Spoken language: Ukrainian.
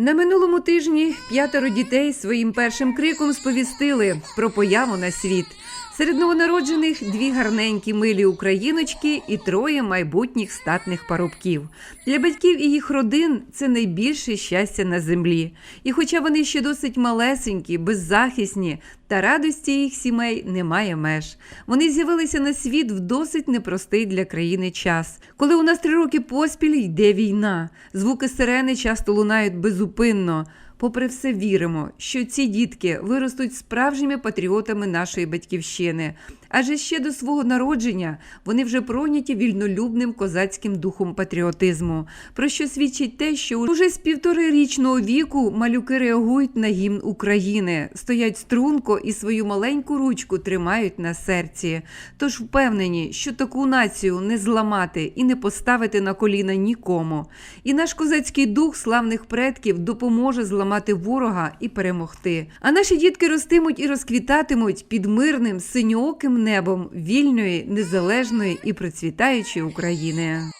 На минулому тижні п'ятеро дітей своїм першим криком сповістили про появу на світ. Серед новонароджених дві гарненькі милі україночки і троє майбутніх статних парубків. Для батьків і їх родин це найбільше щастя на землі. І хоча вони ще досить малесенькі, беззахисні, та радості їх сімей немає меж. Вони з'явилися на світ в досить непростий для країни час, коли у нас три роки поспіль йде війна. Звуки сирени часто лунають безупинно. Попри все віримо, що ці дітки виростуть справжніми патріотами нашої батьківщини. Адже ще до свого народження вони вже пройняті вільнолюбним козацьким духом патріотизму, про що свідчить те, що уже з півторирічного віку малюки реагують на гімн України, стоять струнко і свою маленьку ручку тримають на серці. Тож впевнені, що таку націю не зламати і не поставити на коліна нікому. І наш козацький дух славних предків допоможе зламати ворога і перемогти. А наші дітки ростимуть і розквітатимуть під мирним синьооким небом вільної, незалежної і процвітаючої України.